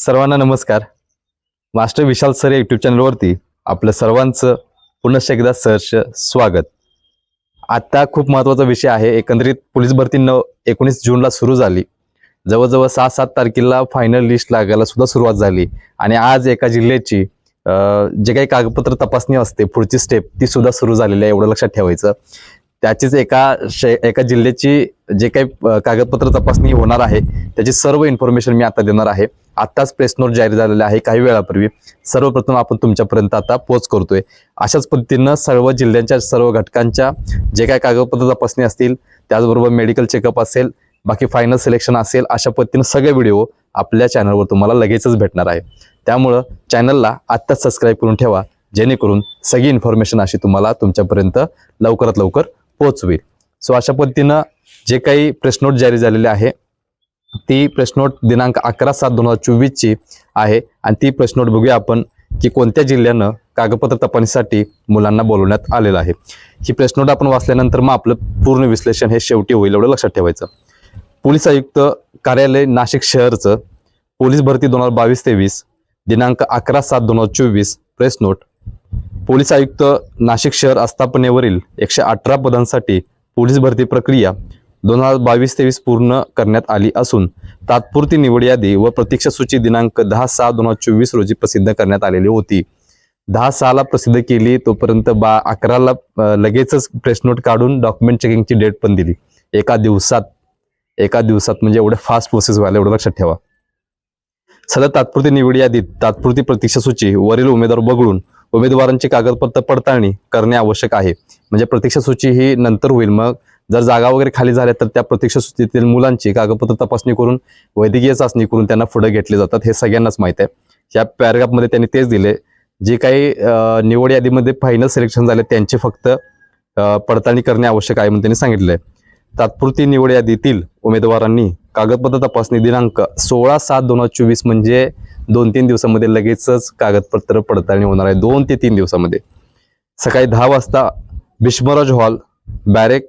सर्वांना नमस्कार. Master Vishal sir या यूट्यूब चॅनलवरती आपलं सर्वांचं पुनश्च एकदा सहर्ष स्वागत. आता खूप महत्त्वाचा विषय आहे. एकंदरीत पोलीस भरती नऊ एकोणीस जूनला सुरू झाली. जवळजवळ सहा सात तारखेला फायनल लिस्ट लागायला सुद्धा सुरुवात झाली. आणि आज एका जिल्ह्याची जे काही कागदपत्र तपासणी असते पुढची स्टेप ती सुद्धा सुरू झालेली आहे एवढं लक्षात ठेवायचं. त्याचीच एका शे एका जिल्ह्याची जे काही कागदपत्र तपासणी होणार आहे त्याची सर्व इन्फॉर्मेशन मी आता देणार आहे. आत्ताच प्रेस नोट जाहीर झालेला आहे काही वेळापूर्वी. सर्वप्रथम आपण तुमच्यापर्यंत आता पोच करतोय. अशाच पद्धतीनं सर्व जिल्ह्यांच्या सर्व घटकांच्या जे काही कागदपत्र तपासणी असतील त्याचबरोबर मेडिकल चेकअप असेल बाकी फायनल सिलेक्शन असेल अशा पद्धतीनं सगळे व्हिडिओ आपल्या चॅनलवर तुम्हाला लगेचच भेटणार आहे. त्यामुळं चॅनलला आत्ताच सबस्क्राईब करून ठेवा जेणेकरून सगळी इन्फॉर्मेशन अशी तुम्हाला तुमच्यापर्यंत लवकरात लवकर पोहोचवेल सो अशा पद्धतीनं जे काही प्रेसनोट जारी झालेले आहे ती प्रेसनोट दिनांक अकरा सात दोन हजार चोवीसची आहे. आणि ती प्रेसनोट बघूया आपण की कोणत्या जिल्ह्यानं कागदपत्र तपासणीसाठी मुलांना बोलवण्यात आलेलं आहे. ही प्रेसनोट आपण वाचल्यानंतर मग आपलं पूर्ण विश्लेषण हे शेवटी होईल एवढं लक्षात ठेवायचं. पोलीस आयुक्त कार्यालय नाशिक शहरचं पोलीस भरती दोन हजार बावीस तेवीस दिनांक अकरा सात दोन हजार चोवीस प्रेस नोट पोलीस आयुक्त नाशिक शहर आस्थापनेवरील एकशे अठरा पदांसाठी पोलीस भरती प्रक्रिया दोन हजार बावीस तेवीस पूर्ण करण्यात आली असून तात्पुरती निवड यादी व प्रतीक्षा सूची दिनांक दहा सहा दोन हजार चोवीस रोजी प्रसिद्ध करण्यात आलेली होती. दहा सहाला प्रसिद्ध केली तोपर्यंत बा अकराला लगेचच प्रेस नोट काढून डॉक्युमेंट चेकिंगची डेट पण दिली. एका दिवसात एका दिवसात म्हणजे एवढे फास्ट प्रोसेस व्हायला एवढं लक्षात ठेवा. सध्या तात्पुरती निवड यादीत तात्पुरती प्रतीक्षा सूची वरील उमेदवार वगळून उमेदवारांची कागदपत्र पडताळणी करणे आवश्यक आहे. म्हणजे प्रतीक्षा सूची ही नंतर होईल. मग जर जागा वगैरे खाली झाल्या तर त्या प्रतीक्षा सूचीतील मुलांची कागदपत्र तपासणी करून वैद्यकीय चाचणी करून त्यांना पुढे घेतले जातात. हे सगळ्यांनाच माहीत आहे. या पॅरेग्राफमध्ये त्यांनी तेच दिले. जे काही निवड यादीमध्ये फायनल सिलेक्शन झाले त्यांचे फक्त पडताळणी करणे आवश्यक आहे म्हणून त्यांनी सांगितलं आहे तात्पुरती निवड यादीतील उमेदवारांनी कागदपत्र तपासणी दिनांक सोळा सात दोन हजार चोवीस म्हणजे दोन तीन दिवसामध्ये लगेचच कागदपत्र पडताळणी होणार आहे. दोन ते तीन दिवसामध्ये. सकाळी दहा वाजता भीष्मराज हॉल बॅरेक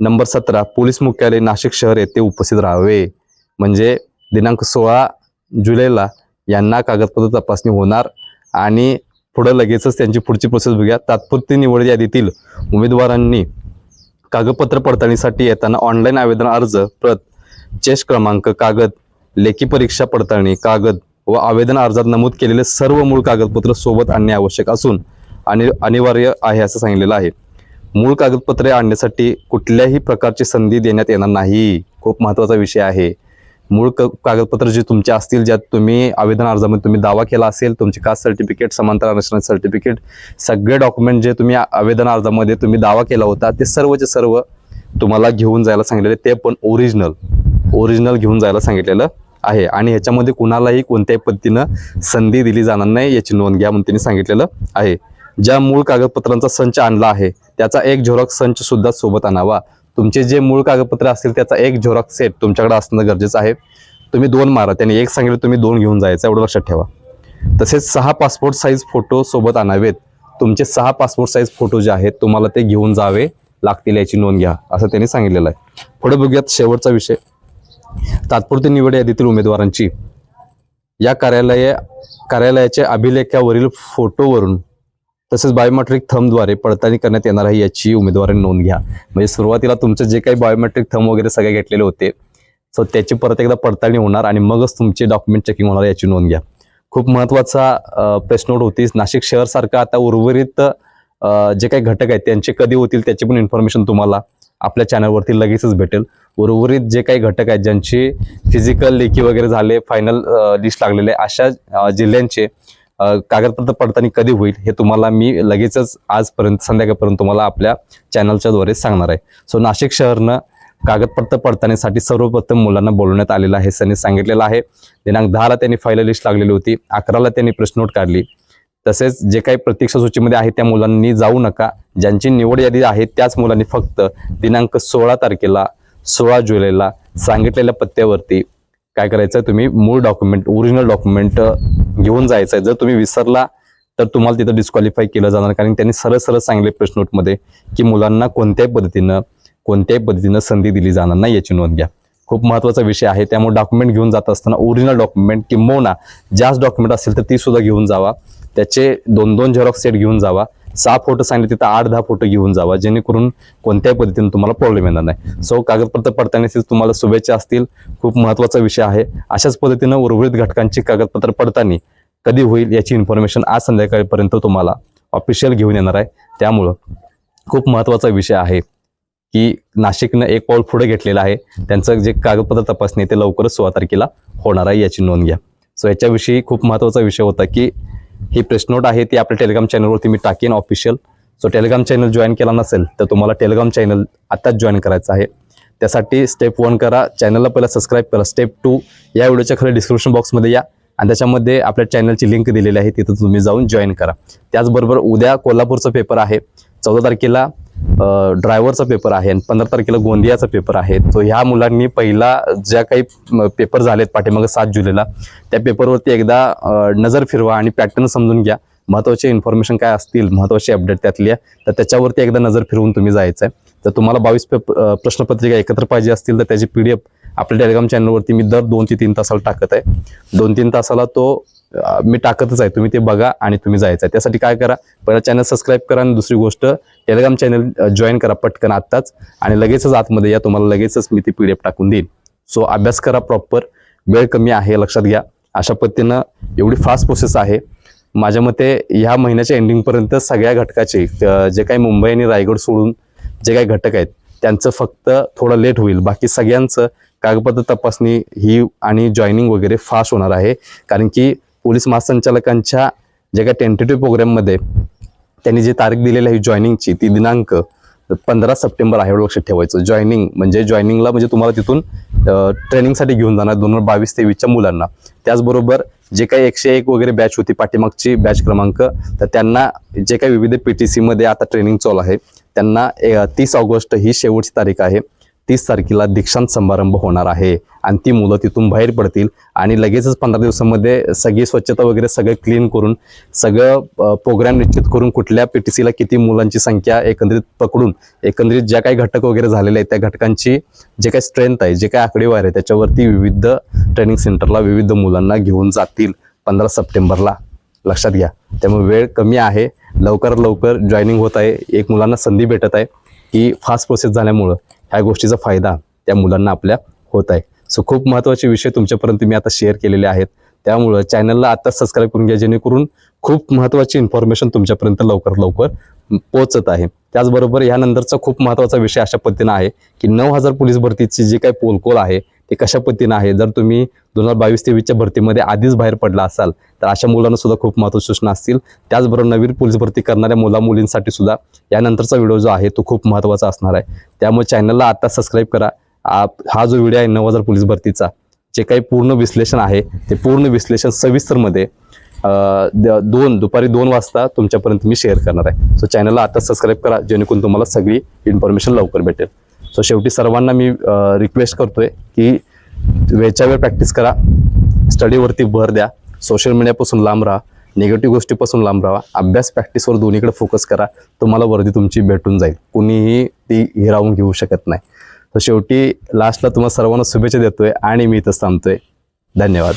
नंबर सतरा पोलीस मुख्यालय नाशिक शहर येथे उपस्थित राहावे. म्हणजे दिनांक सोळा जुलैला यांना कागदपत्र तपासणी होणार आणि पुढं लगेचच त्यांची पुढची प्रोसेस बघूया. तात्पुरती निवड यादीतील उमेदवारांनी कागदपत्र पडताळणीसाठी येताना ऑनलाईन आवेदन अर्ज प्रत चेस क्रमांक कागद लेखी परीक्षा पडताळणी कागद व आवेदन अर्जात नमूद केलेले सर्व मूळ कागदपत्र सोबत आणणे आवश्यक असून आणि अनिवार्य आहे असं सांगितलेलं आहे. मूळ कागदपत्रे आणण्यासाठी कुठल्याही प्रकारची संधी देण्यात येणार नाही. खूप महत्त्वाचा विषय आहे. मूळ क कागदपत्र जे तुमचे असतील ज्यात तुम्ही आवेदन अर्जामध्ये तुम्ही दावा केला असेल तुमचे कास्ट सर्टिफिकेट समांतर आरक्षण सर्टिफिकेट सगळे डॉक्युमेंट जे तुम्ही आवेदन अर्जामध्ये तुम्ही दावा केला होता ते सर्वचे सर्व तुम्हाला घेऊन जायला सांगितलेले ते पण ओरिजिनल ओरिजिनल घेऊन जायला सांगितलेलं आहे. आणि ह्याच्यामध्ये कुणालाही कोणत्याही पद्धतीनं संधी दिली जाणार नाही याची नोंद घ्या म्हणून त्यांनी सांगितलेलं आहे. ज्या मूळ कागदपत्रांचा संच आणला आहे त्याचा एक झेरॉक्स संच सुद्धा सोबत आणावा. तुमचे जे मूळ कागदपत्र असतील त्याचा एक झेरॉक्स सेट तुमच्याकडे असणं गरजेचं आहे. तुम्ही दोन मारा. त्याने एक सांगितलं तुम्ही दोन घेऊन जायचं एवढं लक्षात ठेवा. तसेच सहा पासपोर्ट साईज फोटो सोबत आणावेत. तुमचे सहा पासपोर्ट साईज फोटो जे आहेत तुम्हाला ते घेऊन जावे लागतील याची नोंद घ्या असं त्यांनी सांगितलेलं आहे. पुढे बघूयात शेवटचा विषय. तात्पुरती निवड यादीतील उमेदवारांची. या कार्यालय कार्यालयाच्या अभिलेखावरील फोटोवरून तसेच बायोमेट्रिक थंबद्वारे पडताळणी करण्यात येणार आहे याची उमेदवारांनी नोंद घ्या. म्हणजे सुरुवातीला तुमचे जे काही बायोमेट्रिक थंब वगैरे सगळे घेतलेले होते सो त्याची परत एकदा पडताळणी होणार आणि मगच तुमचे डॉक्युमेंट चेकिंग होणार याची नोंद घ्या. खूप महत्त्वाचा प्रेस नोट होती नाशिक शहरसारखं आता उर्वरित जे काही घटक आहेत त्यांचे कधी होतील त्याची पण इन्फॉर्मेशन तुम्हाला आपल्या चॅनलवरती लगेचच भेटेल. उर्वरित जे काही घटक आहेत ज्यांची फिजिकल लेखी वगैरे झाले फायनल लिस्ट लागलेले अशा जिल्ह्यांचे कागदपत्र पडताळणी कधी होईल हे तुम्हाला मी लगेचच आजपर्यंत संध्याकाळपर्यंत तुम्हाला आपल्या चॅनलच्या द्वारे सांगणार आहे. सो नाशिक शहरनं कागदपत्र पडताळणीसाठी सर्वप्रथम मुलांना बोलवण्यात आलेलं आहे त्यांनी सांगितलेलं आहे. दिनांक दहाला त्यांनी फायनल लिस्ट लागलेली होती अकराला त्यांनी प्रश्नोट काढली. तसेच जे काही प्रतीक्षा सूचीमध्ये आहे त्या मुलांनी जाऊ नका. ज्यांची निवड यादी आहे त्याच मुलांनी फक्त दिनांक सोळा तारखेला सोळा जुलैला सांगितलेल्या पत्त्यावरती काय करायचं तुम्ही मूळ डॉक्युमेंट ओरिजिनल डॉक्युमेंट घेऊन जायचं आहे जर तुम्ही विसरला तर तुम्हाला तिथं डिस्क्वालिफाय केलं जाणार. कारण त्यांनी सरळ सरळ सांगितले प्रश्न नोटमध्ये की मुलांना कोणत्याही पद्धतीनं कोणत्याही पद्धतीनं संधी दिली जाणार नाही याची नोंद घ्या. खूप महत्त्वाचा विषय आहे. त्यामुळे डॉक्युमेंट घेऊन जात असताना ओरिजिनल डॉक्युमेंट किंबहुना जास्त डॉक्युमेंट असेल तर ती सुद्धा घेऊन जावा. त्याचे दोन दोन झेरॉक्स सेट घेऊन जावा. सहा फोटो सांगितले तिथं आठ दहा फोटो घेऊन जावा. जेणेकरून कोणत्याही पद्धतीने तुम्हाला प्रॉब्लेम येणार नाही. सो कागदपत्र पडताना तुम्हाला शुभेच्छा असतील. खूप महत्त्वाचा विषय आहे. अशाच पद्धतीनं उर्वरित घटकांची कागदपत्र पडताना कधी होईल याची इन्फॉर्मेशन आज संध्याकाळपर्यंत तुम्हाला ऑफिशियल घेऊन येणार आहे. त्यामुळं खूप महत्त्वाचा विषय आहे की नाशिकनं एक पाऊल पुढे घेतलेलं आहे. त्यांचं जे कागदपत्र तपासणी आहे ते लवकरच सोळा तारखेला होणार आहे याची नोंद घ्या. सो याच्याविषयी खूप महत्त्वाचा विषय होता की ही प्रेस नोट आहे ती आपल्या टेलिग्राम चॅनलवरती मी टाकेन official so Telegram channel join केला नसेल तर तुम्हाला टेलिग्राम चॅनल आत्ताच जॉईन करायचं आहे. त्यासाठी स्टेप वन करा. चॅनलला पहिला सबस्क्राईब करा. स्टेप टू या व्हिडिओच्या खाली डिस्क्रिप्शन बॉक्समध्ये या. आणि त्याच्यामध्ये आपल्या चॅनलची लिंक दिलेली आहे तिथं तुम्ही जाऊन जॉईन करा. त्याचबरोबर उद्या कोल्हापूरचा पेपर आहे. चौदा तारखेला ड्रायव्हरचा पेपर आहे आणि पंधरा तारखेला गोंदियाचा पेपर आहे. तो ह्या मुलांनी पहिला ज्या काही पेपर झालेत पाठीमागे सात जुलैला त्या पेपरवरती एकदा नजर फिरवा आणि पॅटर्न समजून घ्या. महत्त्वाचे इन्फॉर्मेशन काय असतील महत्त्वाचे अपडेट त्यातल्या तर त्याच्यावरती एकदा नजर फिरवून तुम्ही जायचं आहे तर तुम्हाला बावीस पेप प्रश्नपत्रिका एकत्र पाहिजे असतील तर त्याची पी डी एफ आपल्या टेलिग्राम चॅनलवरती मी दर दोन ते तीन तासाला टाकत आहे. दोन तीन तासाला तो मी टाकतच आहे. तुम्ही ते बघा आणि तुम्ही जायचं आहे. त्यासाठी काय करा पहिला चॅनल सबस्क्राईब करा आणि दुसरी गोष्ट टेलिग्राम चॅनल जॉईन करा पटकन आत्ताच आणि लगेचच आतमध्ये या तुम्हाला लगेचच मी ती पी डी एफ टाकून देईन. सो अभ्यास करा प्रॉपर वेळ कमी आहे लक्षात घ्या. अशा पद्धतीनं एवढी फास्ट प्रोसेस आहे. माझ्या मते ह्या महिन्याच्या एंडिंगपर्यंत सगळ्या घटकाचे जे काही मुंबई आणि रायगड सोडून जे काही घटक आहेत त्यांचं फक्त थोडं लेट होईल. बाकी सगळ्यांचं कागदपत्र तपासणी ही आणि जॉईनिंग वगैरे फास्ट होणार आहे. कारण की पोलीस महासंचालकांच्या जे काही टेंटेटिव्ह प्रोग्राममध्ये त्यांनी जी तारीख दिलेली आहे जॉईनिंगची ती दिनांक पंधरा सप्टेंबर आहे एवढं लक्षात ठेवायचं. जॉईनिंग म्हणजे जॉईनिंगला म्हणजे तुम्हाला तिथून ट्रेनिंगसाठी घेऊन जाणार दोन हजार बावीस तेवीसच्या मुलांना. त्याचबरोबर जे काही एकशे एक वगैरे बॅच होती पाठीमागची बॅच क्रमांक तर त्यांना जे काही विविध पी टी सीमध्ये आता ट्रेनिंग चालू आहे त्यांना तीस ऑगस्ट ही शेवटची तारीख आहे. तीस तारखेला दीक्षांत समारंभ होणार आहे. आणि ती मुलं तिथून बाहेर पडतील आणि लगेचच पंधरा दिवसामध्ये सगळी स्वच्छता वगैरे सगळं क्लीन करून सगळं प्रोग्राम निश्चित करून कुठल्या पी टी सीला किती मुलांची संख्या एकंदरीत पकडून एकंदरीत ज्या काही घटक वगैरे झालेले आहेत त्या घटकांची जे काही स्ट्रेंथ आहे जे काही आकडेवार आहे त्याच्यावरती विविध ट्रेनिंग सेंटरला विविध मुलांना घेऊन जातील पंधरा सप्टेंबरला. लक्षात घ्या. त्यामुळे वेळ कमी आहे. लवकरात लवकर जॉईनिंग होत आहे. एक मुलांना संधी भेटत आहे की फास्ट प्रोसेस झाल्यामुळं. ह्या गोष्टीचा फायदा त्या मुलांना आपल्या होत आहे. सो खूप महत्त्वाचे विषय तुमच्यापर्यंत मी आता शेअर केलेले आहेत. त्यामुळं चॅनलला आता सबस्क्राईब करून घ्या जेणेकरून खूप महत्त्वाची इन्फॉर्मेशन तुमच्यापर्यंत लवकर लवकर पोचत आहे. त्याचबरोबर यानंतरचा खूप महत्त्वाचा विषय अशा पद्धतीनं आहे की नऊ हजार पोलीस भरतीची जी काही पोलकोल आहे ते कशा पद्धतीनं आहे? जर तुम्ही दोन हजार बावीस तेवीसच्या भरतीमध्ये आधीच बाहेर पडला असाल तर अशा मुलांना सुद्धा खूप महत्त्वाच्या सूचना असतील. त्याचबरोबर नवीन पोलीस भरती करणाऱ्या मुला मुलींसाठी सुद्धा यानंतरचा व्हिडिओ जो आहे तो खूप महत्त्वाचा असणार आहे. त्यामुळे चॅनलला आता सबस्क्राईब करा. आप- हा जो व्हिडिओ आहे नऊ हजार पोलीस भरतीचा जे काही पूर्ण विश्लेषण आहे ते पूर्ण विश्लेषण सविस्तरमध्ये द- दोन दुपारी दोन वाजता तुमच्यापर्यंत मी शेअर करणार आहे. सो चॅनलला आता सबस्क्राईब करा जेणेकरून तुम्हाला सगळी इन्फॉर्मेशन लवकर भेटेल. सो शेवटी सर्वांना मी रिक्वेस्ट करतोय की वेळच्या वेळ प्रॅक्टिस करा. स्टडीवरती भर द्या. सोशल मीडियापासून लांब राहा. निगेटिव्ह गोष्टीपासून लांब राहा. अभ्यास प्रॅक्टिसवर दोन्हीकडे फोकस करा. तुम्हाला वर्दी तुमची भेटून जाईल. कुणीही ती हिरावून घेऊ शकत नाही. तर शेवटी लास्टला तुम्हाला सर्वांना शुभेच्छा देतोय आणि मी इथंच थांबतोय. धन्यवाद.